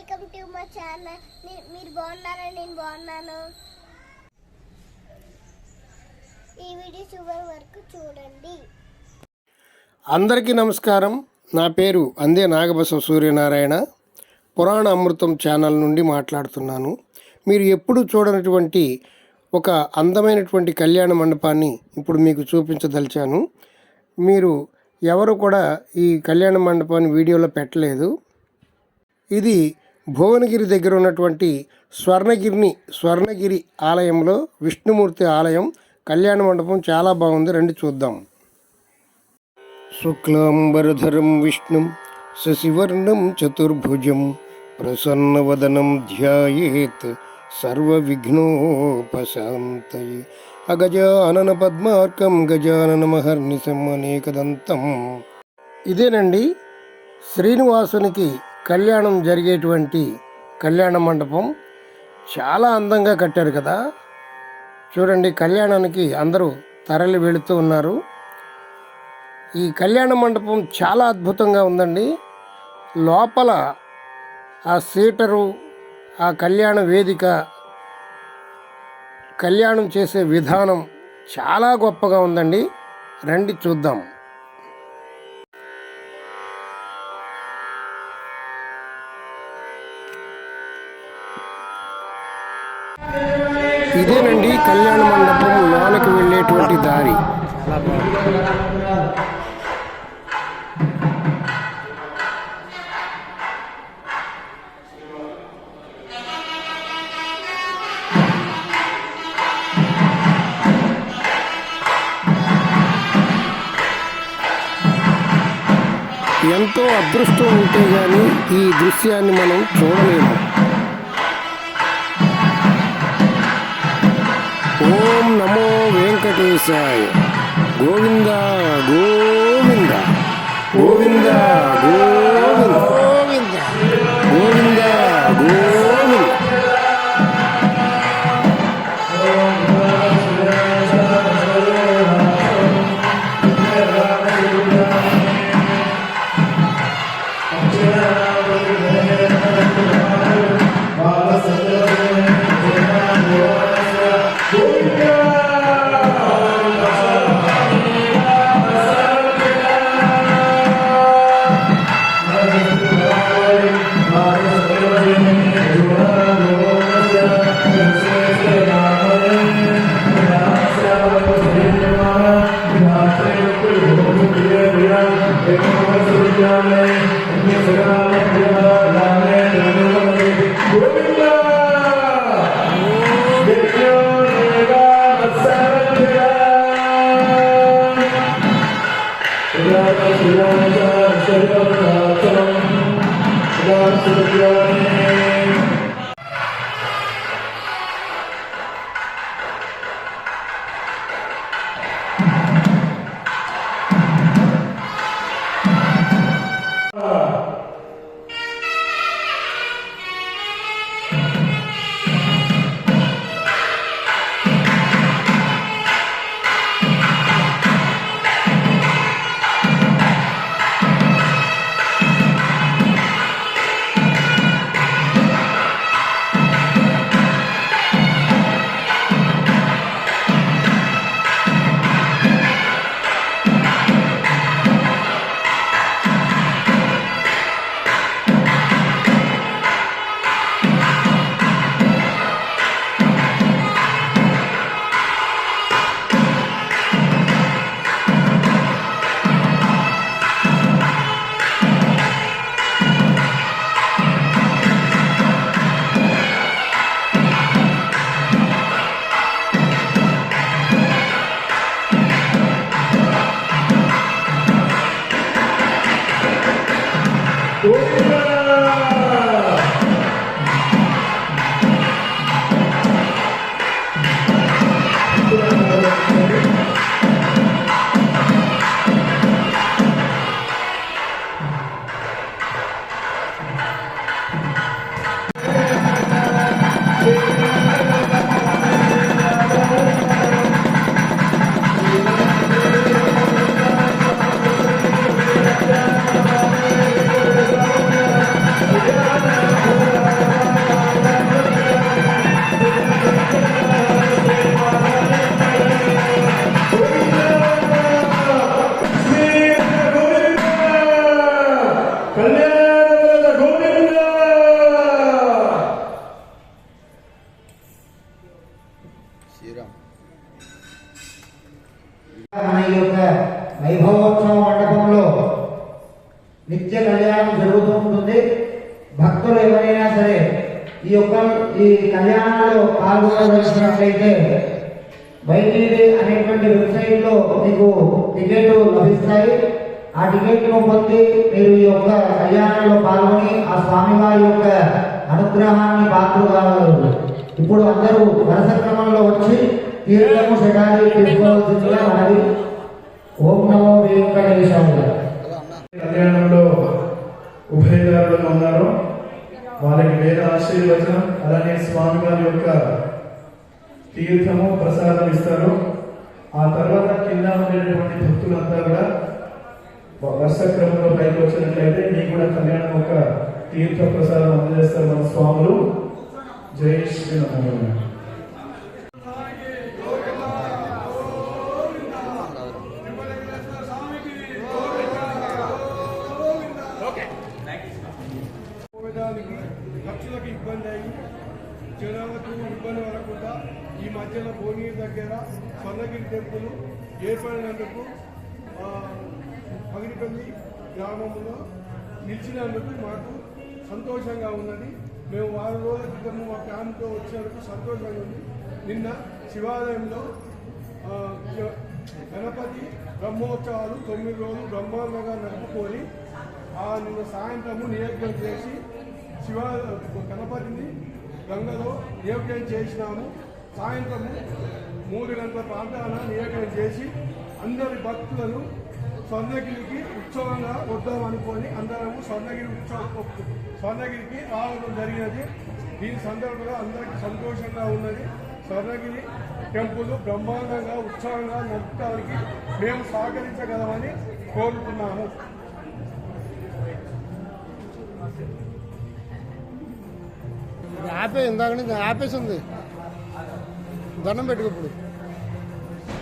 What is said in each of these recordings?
Welcome to మా channel. మీరు బాగున్నారా? నేను బాగున్నాను. ఈ వీడియో చివరి వరకు చూడండి. అందరికీ నమస్కారం. నా పేరు అందే నాగబసవ సూర్యనారాయణ. పురాణ అమృతం ఛానల్ నుండి మాట్లాడుతున్నాను. మీరు ఎప్పుడు చూడనటువంటి ఒక అందమైనటువంటి కళ్యాణ మండపాన్ని ఇప్పుడు మీకు చూపించదలిచాను. మీరు ఎవరు కూడా ఈ కళ్యాణ మండపాన్ని వీడియోలో పెట్టలేదు. ఇది భువనగిరి దగ్గర ఉన్నటువంటి స్వర్ణగిరిని స్వర్ణగిరి ఆలయంలో విష్ణుమూర్తి ఆలయం కళ్యాణ మండపం చాలా బాగుంది. రండి చూద్దాం. శుక్లాంబరధరం విష్ణుం శశివర్ణం చతుర్భుజం ప్రసన్నవదనం ధ్యాయేత్ సర్వవిఘ్నోపశాంతయే అగజానన పద్మార్కం గజానన మహర్నిశం అనేకదంతం. ఇదేనండి శ్రీనివాసునికి కళ్యాణం జరిగేటువంటి కళ్యాణ మండపం చాలా అందంగా కట్టారు కదా. చూడండి కళ్యాణానికి అందరూ తరలి వెళుతూ ఉన్నారు. ఈ కళ్యాణ మండపం చాలా అద్భుతంగా ఉందండి. లోపల ఆ సీటరు ఆ కళ్యాణ వేదిక కళ్యాణం చేసే విధానం చాలా గొప్పగా ఉందండి. రండి చూద్దాం. ఇదేనండి కళ్యాణ మండపం లోనకి వెళ్ళేటువంటి దారి. ఎంతో అదృష్టం ఉంటే కానీ ఈ దృశ్యాన్ని మనం చూడలేము. ఓం నమో వెంకటేశాయ. గోవింద గోవింద. గోవింద గో మన ఈ యొక్క వైభవోత్సవ మండపంలో నిత్య కళ్యాణం జరుగుతూ ఉంటుంది. భక్తులు ఎవరైనా సరే ఈ యొక్క ఈ కళ్యాణంలో పాల్గొనవలసినట్లయితే వైటీవీ అనేటువంటి వెబ్సైట్లో మీకు టికెట్ లభిస్తాయి. ఆ టికెట్ను పొంది మీరు ఈ యొక్క కళ్యాణంలో పాల్గొని ఆ స్వామివారి యొక్క అనుగ్రహాన్ని పాత్ర కావాలి ఇప్పుడు అందరూ వరుస తీర్థము షడారి తీసుకోవాల్సిందిగా మనవి ఓం నమో వెంకటేశాయ కళ్యాణంలో ఉభయదారులుగా ఉన్నారు. వారికి వేద ఆశీర్వచనం అలానే స్వామివారి యొక్క తీర్థము ప్రసాదం ఇస్తారు. ఆ తర్వాత కింద ఉండేటువంటి భక్తులంతా కూడా వర్ష క్రమంలో పైకి వచ్చినట్లయితే మీకు కూడా కళ్యాణం ఒక తీర్థ ప్రసాదం అందజేస్తారు మన స్వాములు. జై శ్రీరామ. ఈ మధ్యలో భువనగిరి దగ్గర స్వర్ణగిరి టెంపుల్ ఏర్పడినందుకు ఆ, పగిడిపల్లి గ్రామంలో నిలిచినందుకు మాకు సంతోషంగా ఉన్నది. మేము వారం రోజుల క్రితము మా ఫ్యామిలీతో వచ్చినందుకు సంతోషంగా ఉంది. నిన్న శివాలయంలో గణపతి బ్రహ్మోత్సవాలు తొమ్మిది రోజులు బ్రహ్మాండంగా నడుపుకొని ఆ నిన్న సాయంత్రము నియోజకం చేసి శివ గణపతిని గంగలో నియోజకం చేసినాము. సాయంత్రం మూడు గంటల ప్రాంతాన నియోజకం చేసి అందరి భక్తులను స్వర్ణగిరికి ఉత్సవంగా వద్దాం అనుకొని అందరము స్వర్ణగిరి ఉత్సవం స్వర్ణగిరికి రావడం జరిగినది. దీని సందర్భంగా అందరికీ సంతోషంగా ఉన్నది. స్వర్ణగిరి టెంపుల్ బ్రహ్మాండంగా ఉత్సవంగా నడపడానికి మేము సహకరించగలమని కోరుతున్నాము. ఆపే ఇందాక నుంచి ఉంది దండం పెట్టుకో ఇప్పుడు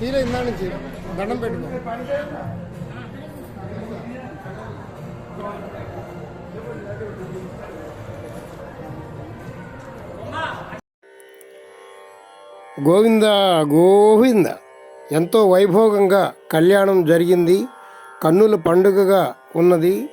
తీలే ఇందా నుంచి దండం పెట్టుకో. గోవింద గోవింద. ఎంతో వైభోగంగా కళ్యాణం జరిగింది. కన్నుల పండుగగా ఉన్నది.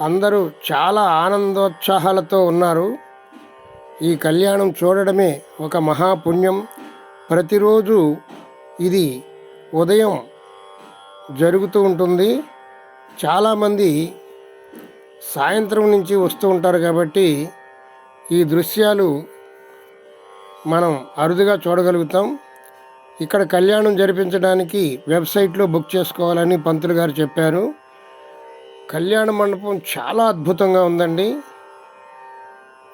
అందరూ చాలా ఆనందోత్సాహాలతో ఉన్నారు. ఈ కళ్యాణం చూడడమే ఒక మహాపుణ్యం. ప్రతిరోజు ఇది ఉదయం జరుగుతూ ఉంటుంది. చాలామంది సాయంత్రం నుంచి వస్తూ ఉంటారు కాబట్టి ఈ దృశ్యాలు మనం అరుదుగా చూడగలుగుతాం. ఇక్కడ కళ్యాణం జరిపించడానికి వెబ్సైట్లో బుక్ చేసుకోవాలని పంతులు గారు చెప్పారు. కళ్యాణ మండపం చాలా అద్భుతంగా ఉందండి.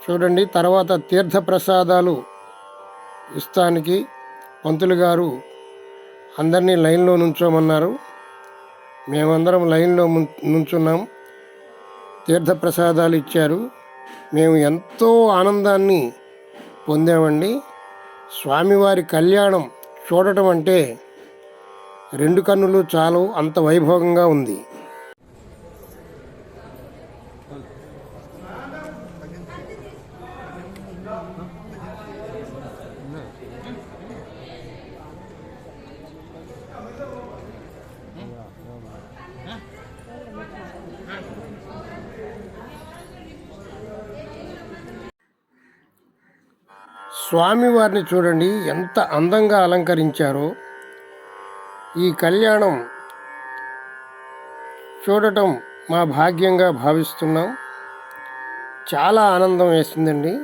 చూడండి తర్వాత తీర్థ ప్రసాదాలు ఇస్తానికి పంతులు గారు అందరినీ లైన్లో నుంచోమన్నారు. మేమందరం లైన్లో ముం- నుంచున్నాం. తీర్థప్రసాదాలు ఇచ్చారు. మేము ఎంతో ఆనందాన్ని పొందామండి. స్వామివారి కళ్యాణం చూడటం అంటే రెండు కన్నులు చాలు అంత వైభవంగా ఉంది. స్వామివారిని చూడండి ఎంత అందంగా అలంకరించారో. ఈ కళ్యాణం చూడటం మా భాగ్యంగా భావిస్తున్నాం. చాలా ఆనందం వేసిందండి.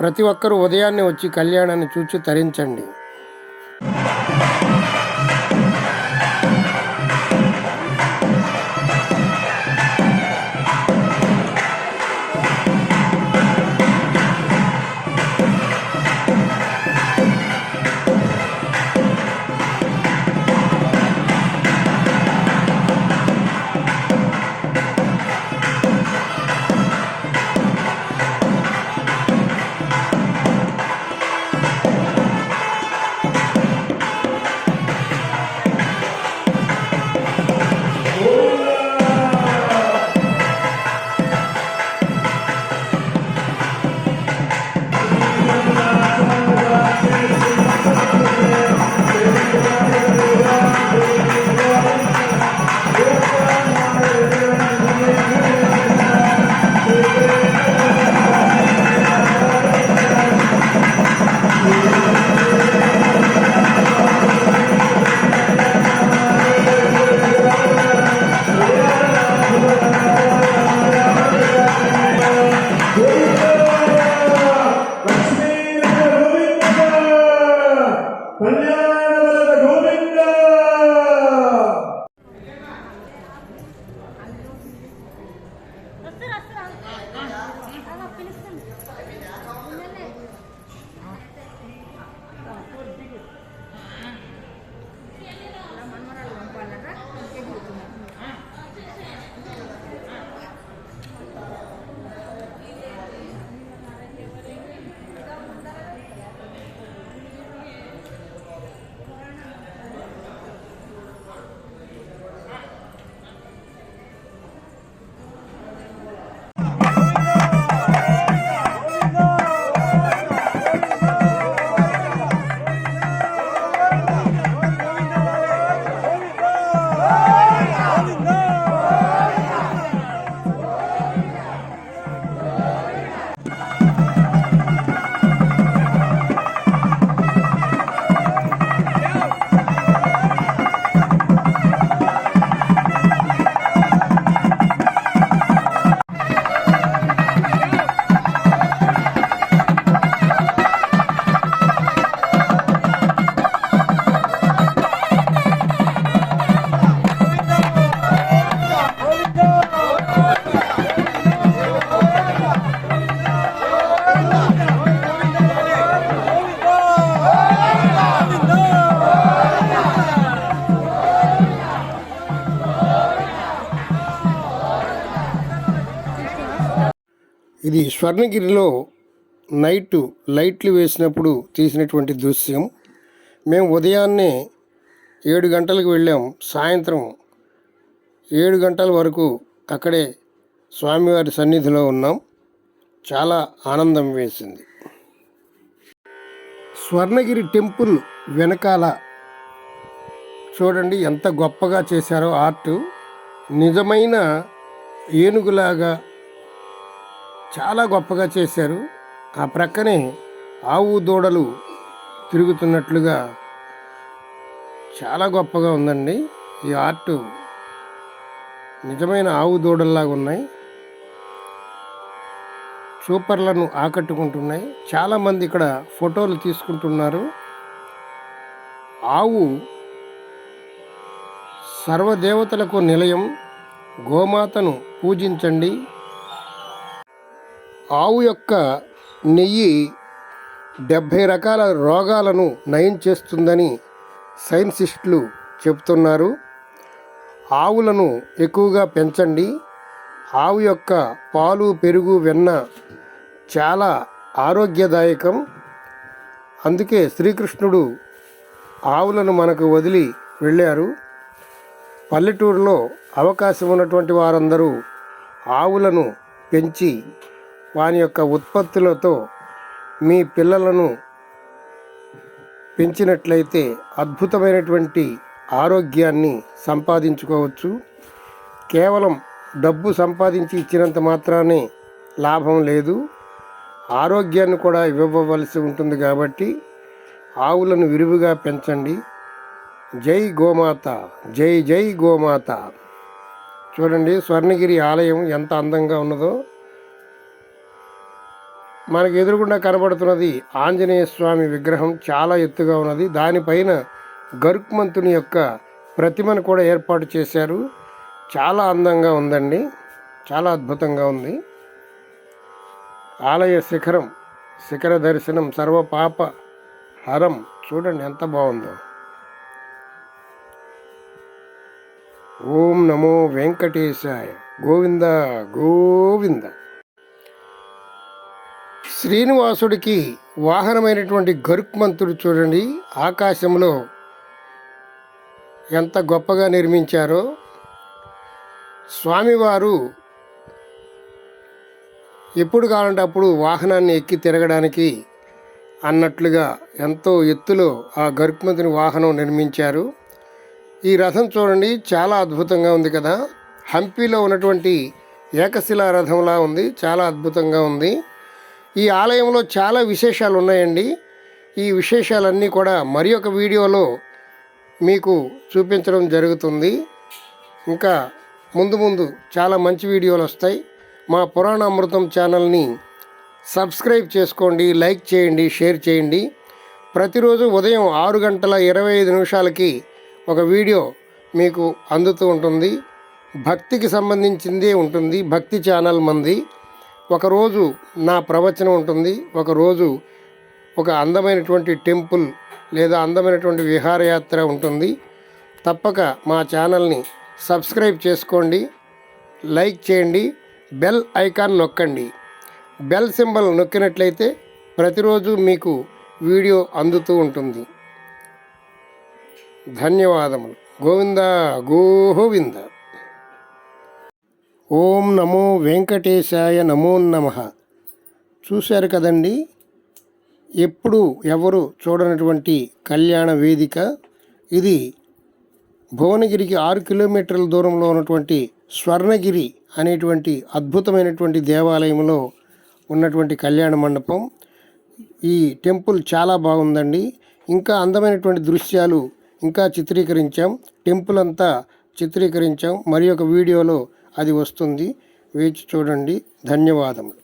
ప్రతి ఒక్కరూ ఉదయాన్నే వచ్చి కళ్యాణాన్ని చూచి తరించండి. ఇది స్వర్ణగిరిలో నైట్ లైట్లు వేసినప్పుడు తీసినటువంటి దృశ్యం. మేము ఉదయాన్నే ఏడు గంటలకు వెళ్ళాం. సాయంత్రం ఏడు గంటల వరకు అక్కడే స్వామివారి సన్నిధిలో ఉన్నాం. చాలా ఆనందం వేసింది. స్వర్ణగిరి టెంపుల్ వెనకాల చూడండి ఎంత గొప్పగా చేశారో ఆర్ట్. నిజమైన ఏనుగులాగా చాలా గొప్పగా చేశారు. ఆ ప్రక్కనే ఆవు దూడలు తిరుగుతున్నట్లుగా చాలా గొప్పగా ఉందండి. ఈ ఆర్ట్ నిజమైన ఆవు దూడల్లాగా ఉన్నాయి. సూపర్లను ఆకట్టుకుంటున్నాయి. చాలామంది ఇక్కడ ఫోటోలు తీసుకుంటున్నారు. ఆవు సర్వదేవతలకు నిలయం. గోమాతను పూజించండి. ఆవు యొక్క నెయ్యి డెబ్భై రకాల రోగాలను నయం చేస్తుందని సైన్సిస్టులు చెబుతున్నారు. ఆవులను ఎక్కువగా పెంచండి. ఆవు యొక్క పాలు పెరుగు వెన్న చాలా ఆరోగ్యదాయకం. అందుకే శ్రీకృష్ణుడు ఆవులను మనకు వదిలి వెళ్ళారు. పల్లెటూరులో అవకాశం ఉన్నటువంటి వారందరూ ఆవులను పెంచి వాని యొక్క ఉత్పత్తులతో మీ పిల్లలను పెంచినట్లయితే అద్భుతమైనటువంటి ఆరోగ్యాన్ని సంపాదించుకోవచ్చు. కేవలం డబ్బు సంపాదించి ఇచ్చినంత మాత్రానే లాభం లేదు. ఆరోగ్యాన్ని కూడా ఇవ్వవలసి ఉంటుంది కాబట్టి ఆవులను విరివిగా పెంచండి. జై గోమాత జై జై గోమాత. చూడండి స్వర్ణగిరి ఆలయం ఎంత అందంగా ఉన్నదో. మనకు ఎదురుగుండా కనబడుతున్నది ఆంజనేయ స్వామి విగ్రహం. చాలా ఎత్తుగా ఉన్నది. దానిపైన గరుక్మంతుని యొక్క ప్రతిమను కూడా ఏర్పాటు చేశారు. చాలా అందంగా ఉందండి. చాలా అద్భుతంగా ఉంది. ఆలయ శిఖరం శిఖర దర్శనం సర్వ పాప హరం. చూడండి ఎంత బాగుందో. ఓం నమో వెంకటేశాయ. గోవింద గోవింద. శ్రీనివాసుడికి వాహనమైనటువంటి గరుక్మంతుడు చూడండి ఆకాశంలో ఎంత గొప్పగా నిర్మించారో. స్వామివారు ఎప్పుడు కావాలంటే అప్పుడు వాహనాన్ని ఎక్కి తిరగడానికి అన్నట్లుగా ఎంతో ఎత్తులో ఆ గరుక్మంతుని వాహనం నిర్మించారు. ఈ రథం చూడండి చాలా అద్భుతంగా ఉంది కదా. హంపీలో ఉన్నటువంటి ఏకశిలా రథంలా ఉంది చాలా అద్భుతంగా ఉంది. ఈ ఆలయంలో చాలా విశేషాలు ఉన్నాయండి ఈ విశేషాలన్నీ కూడా మరి ఒక వీడియోలో మీకు చూపించడం జరుగుతుంది. ఇంకా ముందు ముందు చాలా మంచి వీడియోలు వస్తాయి. మా పురాణ అమృతం ఛానల్ని సబ్స్క్రైబ్ చేసుకోండి లైక్ చేయండి షేర్ చేయండి. ప్రతిరోజు ఉదయం ఆరు గంటల ఇరవై ఐదు నిమిషాలకి ఒక వీడియో మీకు అందుతూ ఉంటుంది. భక్తికి సంబంధించిందే ఉంటుంది. భక్తి ఛానల్ మంది. ఒకరోజు నా ప్రవచనం ఉంటుంది. ఒకరోజు ఒక అందమైనటువంటి టెంపుల్ లేదా అందమైనటువంటి విహారయాత్ర ఉంటుంది. తప్పక మా ఛానల్ని సబ్స్క్రైబ్ చేసుకోండి. లైక్ చేయండి. బెల్ ఐకాన్ నొక్కండి. బెల్ సింబల్ నొక్కినట్లయితే ప్రతిరోజు మీకు వీడియో అందుతూ ఉంటుంది. ధన్యవాదములు. గోవింద గోవింద ఓం నమో వెంకటేశాయ నమో నమ. చూశారు కదండి? ఎప్పుడు ఎవరు చూడనటువంటి కళ్యాణ వేదిక? ఇది భువనగిరికి ఆరు కిలోమీటర్ల దూరంలో ఉన్నటువంటి స్వర్ణగిరి అనేటువంటి అద్భుతమైనటువంటి దేవాలయంలో ఉన్నటువంటి కళ్యాణ మండపం. ఈ టెంపుల్ చాలా బాగుందండి. ఇంకా అందమైనటువంటి దృశ్యాలు ఇంకా చిత్రీకరించాం. టెంపుల్ అంతా చిత్రీకరించాం. మరి ఒక వీడియోలో అది వస్తుంది. వేచి చూడండి. ధన్యవాదములు.